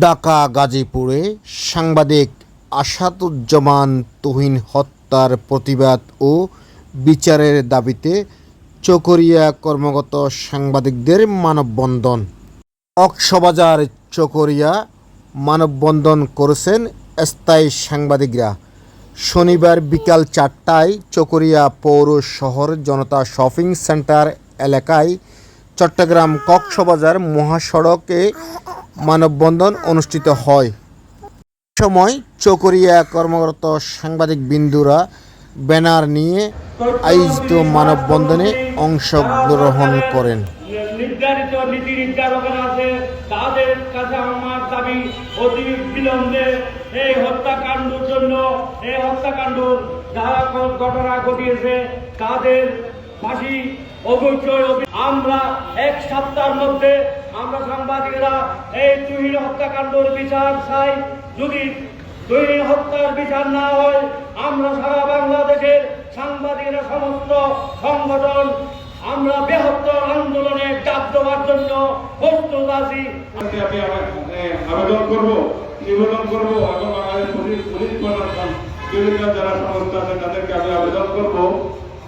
ঢাকা, গাজীপুরে সাংবাদিক আসাদুজ্জামান তুহিন হত্যার প্রতিবাদ ও বিচারের দাবিতে চকরিয়া কর্মগত সাংবাদিকদের মানববন্ধন। কক্সবাজার চকরিয়া মানববন্ধন করেছেন স্থায়ী সাংবাদিকরা। শনিবার বিকাল চারটায় চকরিয়া পৌর শহর জনতা শপিং সেন্টার এলাকায় চট্টগ্রাম কক্সবাজার মহাসড়কে মানববন্ধন অনুষ্ঠিত হয়। সময় চকরিয়া কর্মরত সাংবাদিক বিন্দুরা ব্যানার নিয়ে আয়োজিত মানববন্ধনে অংশগ্রহণ করেন। নির্ধারিত নীতি নির্ধারকরা আছে, তাদের কাছে আমার দাবি, অতি বিলম্বে এই হত্যাকাণ্ডের জন্য, এই হত্যাকাণ্ড যারা ঘটনা ঘটিয়েছে, তাদের ফাঁসি আমরা এক সপ্তাহের মধ্যে আমরা সাংবাদিকরা এই তুহিন হত্যাকাণ্ডের বিচার চাই। যদি তুহিন হত্যার বিচার না হয়, আমরা সারা বাংলাদেশের সাংবাদিকরা সমস্ত সংগঠন, আমরা বৃহত্তর আন্দোলনে ডাক দেওয়ার জন্য প্রস্তুত আছি আবেদন করব, নিবেদন করব, এবং আমাদের পুলিশ পুলিশ প্রশাসন যারা সংস্থা আছে, তাদেরকে আমি আবেদন করব।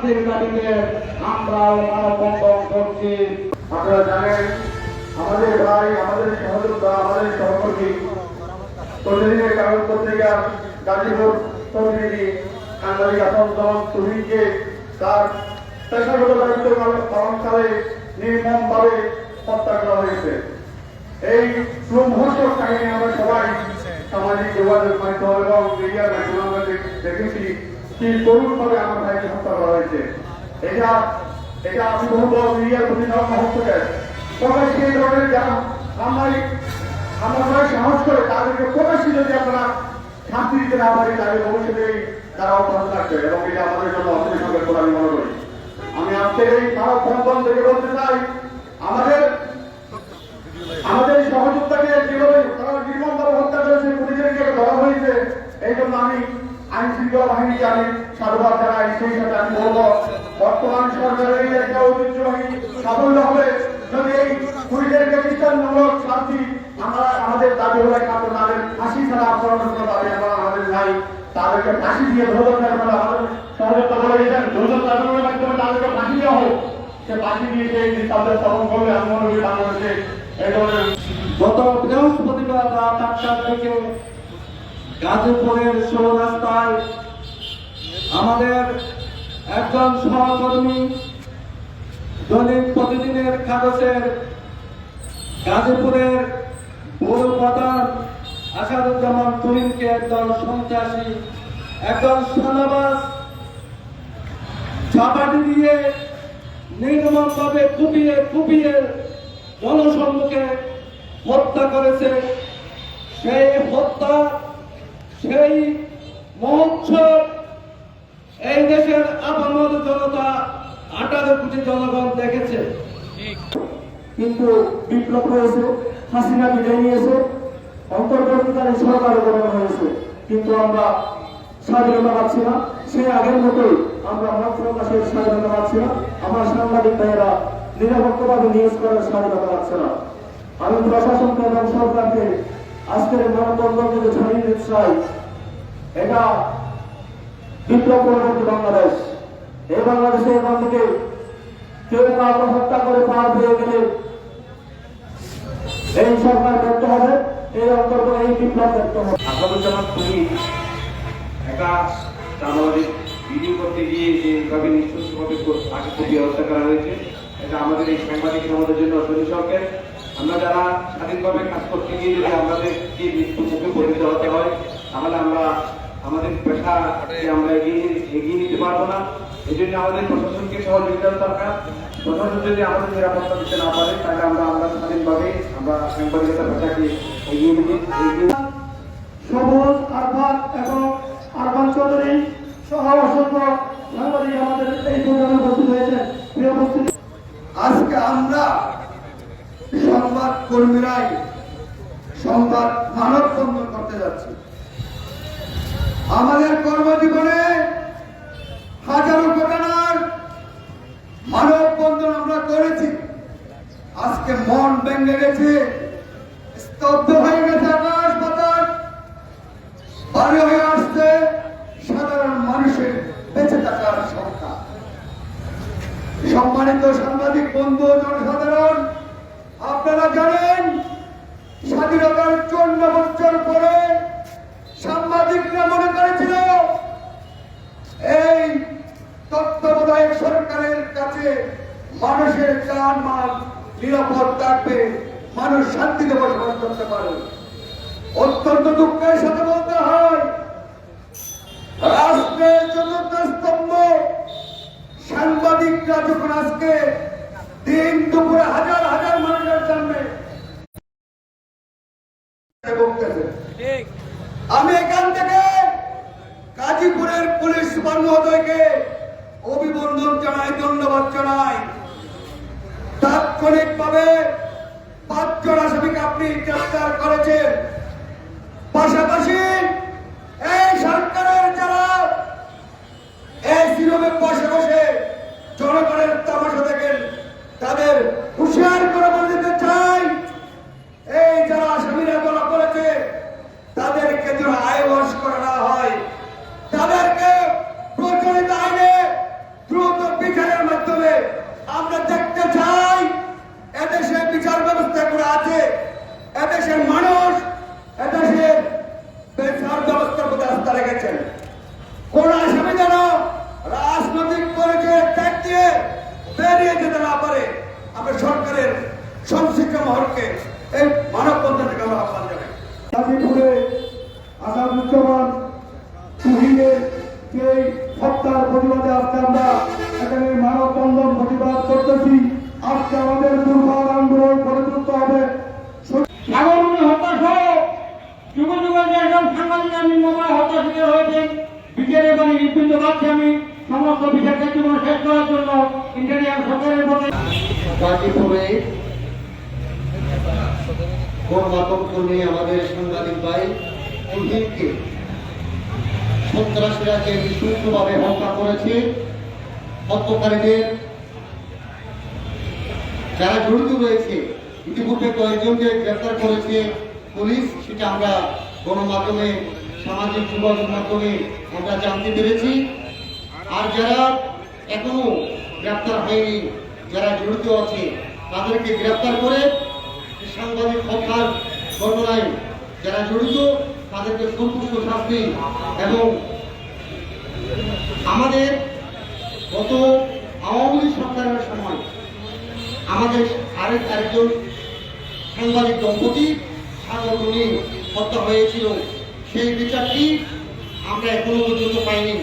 দাবিতে মানববন্ধন করছি। আপনারা জানেন, আমাদের ভাই, আমাদের সহযোদ্ধা, আমাদের সহকর্মী, প্রতিদিনের কাগজ পত্রিকা গাজীপুর প্রতিনিধি, সাংবাদিক আসন তুহিনকে তার পেশাগত দায়িত্ব পালনকালে নির্মমভাবে হত্যা করা হয়েছে। এই লোমহর্ষক কাহিনী আমরা সবাই সামাজিক যোগাযোগ মাধ্যম এবং মাধ্যমে দেখেছি। আমার ভাইকে হত্যা আমি করে তাদেরকে প্রকাশ্যে যদি আপনারা শান্তি দিতে না পারি তাহলে ভবিষ্যতে তারা এবং এটা আমাদের জন্য আমি মনে করি। আমি আজকে এই ভারত বন্ধন থেকে বলতে চাই আমাদের আমাদের এই সহযোগিতাকে যেভাবে তারা নির্মমভাবে হত্যা করেছে পুলিশদেরকে ধরা হয়েছে এই জন্য আমি আইন শৃঙ্খলা বাহিনীকে আমি সাধুবাদ জানাই সেই সাথে আমি বলব বর্তমান সরকারের এই একটা ঐতিহ্যবাহী সাফল্য হবে যদি এই পুলিশদেরকে দৃষ্টান্তমূলক শান্তি আমরা আমাদের দাবি হলে কারণ তাদের আমাদের তাদেরকে ফাঁসি দিয়ে বলে ধৈর্য আন্দোলনের মাধ্যমে তাদেরকে ফাঁসি দেওয়া হোক। সে ফাঁসি দিয়ে দৃষ্টান্তের স্থাপন করলে আমি মনে করি বাংলাদেশে গত বৃহস্পতিবার রাত আটটা থেকে গাজীপুরের রাস্তায় আমাদের একজন সহকর্মী দৈনিক প্রতিদিনের কাগজের গাজীপুরের পৌর প্রধান আসাদুজ্জামান তুহিনকে একজন সন্ত্রাসী একজন সেনাবাস চাপাটি দিয়ে নির্মমভাবে কুপিয়ে কুপিয়ে জনসম্মুখে হত্যা করেছে। সেই হত্যা সেই মহোৎসব এই দেশের আপামর জনতা আঠারো কোটি জনগণ দেখেছে। কিন্তু বিপ্লব হয়েছে হাসিনা বিদায় নিয়েছে। অন্তর্বর্তীকালীন সরকার গঠন হয়েছে। কিন্তু আমরা স্বাধীনতা পাচ্ছি না। সে আগের মতোই আমরা মত প্রকাশের স্বাধীনতা পাচ্ছি না। আমরা সাংবাদিক ভাইয়েরা নিরাপত্তাভাবে নিউজ করার স্বাধীনতা পাচ্ছে না। আমি প্রশাসনকে এবং সরকারকে আজকের মানববন্ধন থেকে ছাড়িয়ে দিতে চাই, এটা বিপ্লব পরবর্তী বাংলাদেশ। এই বাংলাদেশে এখান থেকে কেউ কাউকে হত্যা করে পার পেয়ে গেলে এই সরকার ব্যর্থ হবে। এই অন্তর্গত এই বিপ্লব ব্যর্থ হবে আসাদুজ্জামান তুহিন একটা আমাদের ভিডিও করতে গিয়ে যেভাবে নিঃশংসভাবে কর- তাকে কুপিয়ে হত্যা করা হয়েছে, এটা আমাদের এই সাংবাদিক সমাজের জন্য অত্যন্ত সংকেত আমরা যারা স্বাধীনভাবে কাজ করতে গিয়ে যদি আমাদেরকে মৃত্যু মুখে পরিণত হতে হয়, তাহলে আমরা আমাদের পেশাকে আমরা এগিয়ে এগিয়ে নিতে পারব না। এই জন্য আমাদের প্রশাসনকে সহযোগিতার দরকার। প্রশাসন যদি আমাদের নিরাপত্তা দিতে না পারে, তাহলে আমরা আমরা স্বাধীনভাবে আমরা সাংবাদিকতার পেশাকে সবুজ আরফাত এবং আরফান চৌধুরী সহ অসংখ্য সাংবাদিক আমাদের এই প্রোগ্রামে উপস্থিত হয়েছে। আজকে আমরা সংবাদ কর্মীরাই সংবাদ মানব বন্ধন করতে যাচ্ছি। আমাদের কর্মজীবনে হাজারো ঘটনার মানব বন্ধন আমরা করেছি। আজকে মন ভেঙে গেছে। স্তব্ধ হয়ে গেছে আকাশ বাতাস। বাড়ি হয়ে আসছে সাধারণ মানুষের বেঁচে থাকার সংখ্যা। সম্মানিত সাংবাদিক, বন্ধু, জনসাধারণ, আপনারা জানেন, স্বাধীনতার চুয়ান্ন বছর পরে সাংবাদিকরা মনে করেছিল, এই তত্ত্বাবধায়ক সরকারের কাছে মানুষের জান মাল নিরাপদ থাকবে। মানুষ শান্তিতে বসবাস করতে পারে। অত্যন্ত দুঃখের সাথে বলতে হয়, রাষ্ট্রের চতুর্থ স্তম্ভ সাংবাদিকরা যখন আজকে দিন দুপুরে হাজার হাজার মানুষের সামনে আমি এখান থেকে গাজীপুরের পুলিশ সুপার মহোদয়কে অভিনন্দন জানাই, ধন্যবাদ জানাই। তাৎক্ষণিক ভাবে পাঁচজন আসামিকে আপনি গ্রেফতার করেছেন। পাশাপাশি এই সরকারের যারা এই শিরোমে বসে বসে জনগণের তামাশা দেখেন তাদের হুঁশিয়ার করে বলে দিতে চাই এই যারা আসামিরা ধরা করেছে তাদেরকে যেন আয়বস করা না হয় তাদেরকে প্রচলিত আইনে দ্রুত বিচারের মাধ্যমে আমরা দেখতে চাই এদেশে বিচার ব্যবস্থা করে আছে এদেশের মানুষ এদেশের বিচার ব্যবস্থার প্রতি আস্থা রেখেছেন কোন আসামি যেন রাজনৈতিক পরিচয় ত্যাগ দিয়ে বেরিয়ে যেতে না পারে আমরা সরকারের সংশিক্ষা মহলকে এই মানববন্ধন থেকে আমরা আহ্বান জানাই গাজীপুরে আসাদুজ্জামান তুহিনের যে হত্যার প্রতিবাদে আজকে আমরা এখানে মানববন্ধন প্রতিবাদ করতেছি আজকে আমাদের দুর্বার আন্দোলন করে তুলতে হবে সাগরমণি হত্যা সহ যুগ যুগের যে একজন সাংবাদিক নির্মমভাবে হত্যা শিকার হয়েছেন বিচারের বাণী হৃদপিণ্ড পাচ্ছি আমি সমস্ত বিচারকে জীবন শেষ করার জন্য ইন্ডিয়ান সরকারের প্রতি গাজীপুরে গণমাধ্যম কর্মী আমাদের সাংবাদিক ভাই অহিনকে সন্ত্রাসীরা যে হত্যা করেছে হত্যাকারীদের। যারা জড়িত রয়েছে, ইতিপূর্বে কয়েকজনকে গ্রেফতার করেছে পুলিশ, সেটা আমরা গণমাধ্যমে, সামাজিক যোগাযোগ মাধ্যমে আমরা জানতে পেরেছি। আর যারা এখনও গ্রেপ্তার হয়নি, যারা জড়িত আছে, তাদেরকে গ্রেপ্তার করে সাংবাদিক হত্যার ঘটনায় যারা জড়িত তাদেরকে সন্তুষ্ট শাস্তি এবং আমাদের গত আওয়ামী লীগ সরকারের সময় আমাদের আরেক আরেকজন সাংবাদিক দম্পতি সাগরণী হত্যা হয়েছিল। সেই বিচারটি আমরা এখনও পর্যন্ত পাইনি।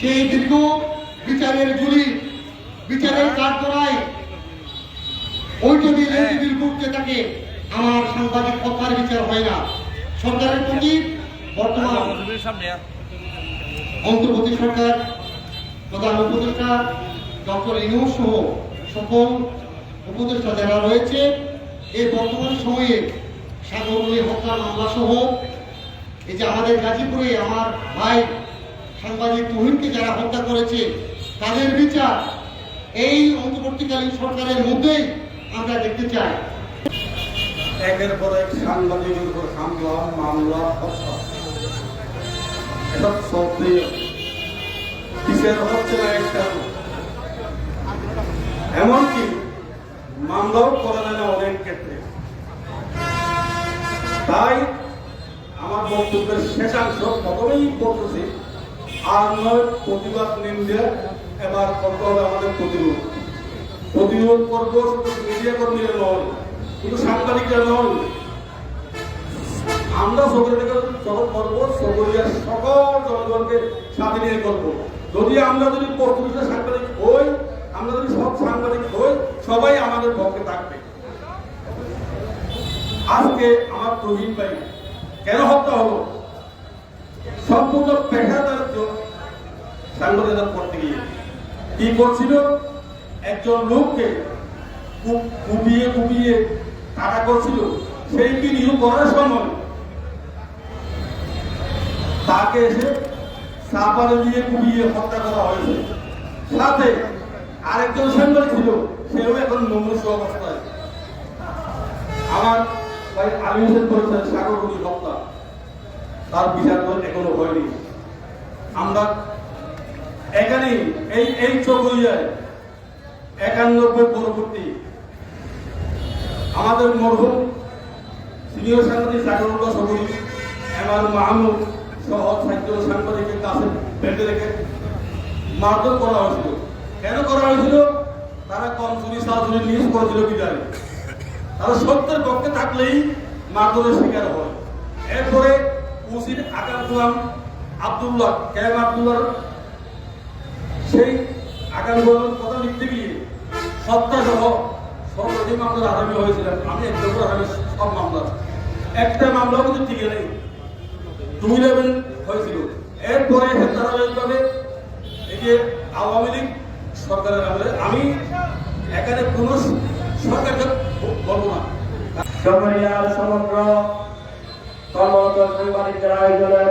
সেই দীর্ঘ বিচারের গুলি, বিচারের কাঠগড়ায় ওই যদি করতে থাকে। আমার সাংবাদিক হত্যার বিচার হয় না। সরকারের প্রতি বর্তমান অন্তর্বর্তী সরকার, প্রধান উপদেষ্টা, ডক্টর ইনুস সহ সকল উপদেষ্টা যারা রয়েছে এই বর্তমান সময়ে সাগরণী হত্যা মামলা সহ এই যে আমাদের গাজীপুরে আমার ভাই সাংবাদিক তুহিনকে যারা হত্যা করেছে, তাদের বিচার এই অন্তর্বর্তীকালীন সরকারের মধ্যেই আমরা দেখতে চাই। একের পর এক সাংবাদিকের উপর হামলা, মামলা, হত্যা। হচ্ছে না একটা? এমনকি মামলাও করা যায় না অনেক ক্ষেত্রে। তাই আমার বক্তব্যের শেষাংশ প্রথমেই আর নয় প্রতিবাদ নিন্দে, এবার করতে হবে আমাদের প্রতিরোধ। প্রতিরোধ করব মিডিয়া কর্মীরা নয় শুধু সাংবাদিকরা নয় আমরা সকলে থেকে যখন করব সকলিয়া সকল জনগণকে সাথে নিয়ে করব। যদি আমরা যদি প্রস্তুত সাংবাদিক হই, আমরা যদি সব সাংবাদিক হই, সবাই আমাদের পক্ষে থাকবে। আজকে আমার প্রবীণ ভাই কেন হত্যা হলো? সম্পূর্ণ পেশাদারিত্ব সাংবাদিকতা করতে গিয়ে কি করছিল? একজন লোককে কুপিয়ে কুপিয়ে টাকা করছিল, সেই কি নিয়োগ করার সময়? তাকে এসে সাপারে দিয়ে কুপিয়ে হত্যা করা হয়েছে। সাথে আরেকজন সাংবাদিক ছিল, সেও এখন মুমূর্ষ অবস্থায়। আমার ভাই আলী হোসেন করেছেন সাগরগুলি হত্যা। তার বিচার তো এখনও হয়নি। আমরা এখানে এই এই চকরিয়ায় একানব্বই পরবর্তী আমাদের মরহুম সিনিয়র সাংবাদিক সাগরুল্লাহ সবুরি এমআর মাহমুদ সহ সাহিত্য সাংবাদিকের কাছে বেঁধে রেখে মারধর করা হয়েছিল। কেন করা হয়েছিল? তারা কম চুরি সাহায্য নিউজ করেছিল বিদায়। তারা সত্যের পক্ষে থাকলেই মারধরের শিকার হয়। এরপরে উসির আকাম গুলাম আবদুল্লাহ, কেম আবদুল্লাহ, সেই আগামী বলুন কথা লিখতে গিয়ে সত্তা সর্বাধিক মামলার আসামি হয়েছিলেন, আমি একটা করে আসামি সব মামলা। একটা মামলা কিন্তু টিকে নেই টু ইলেভেন হয়েছিল। এরপরে ধারাবাহিকভাবে এই যে আওয়ামী লীগ সরকারের আমলে আমি এখানে কোন সরকারকে বলব না। চকরিয়ার সমগ্র কর্মরত সাংবাদিকদের আয়োজনে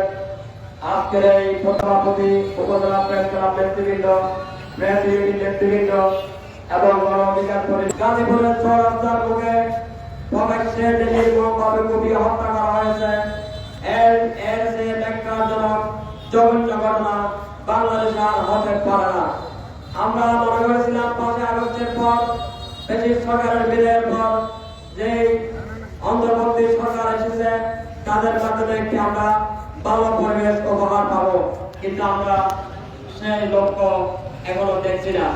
আজকের এই সভাপতি উপজেলা প্রেস ক্লাব নেতৃবৃন্দ, প্রেস ইউনিট নেতৃবৃন্দ এবং গণ অধিকার পরিষদ গাজীপুরের চৌরাস্তার মুখে প্রকাশ্যে যে নির্মমভাবে কুপিয়ে হত্যা করা হয়েছে। এর এর যে ঘটনা বাংলাদেশে আর হতে পারে না। আমরা মনে করেছিলাম আগস্টের পর ব্রিটিশ সরকারের বিদায়ের পর যে অন্তর্বর্তী সরকার এসেছে, তাদের মাধ্যমে একটি আমরা ভালো পরিবেশ উপহার পাবো। কিন্তু আমরা সেই লক্ষ্য এখনও দেখছি না।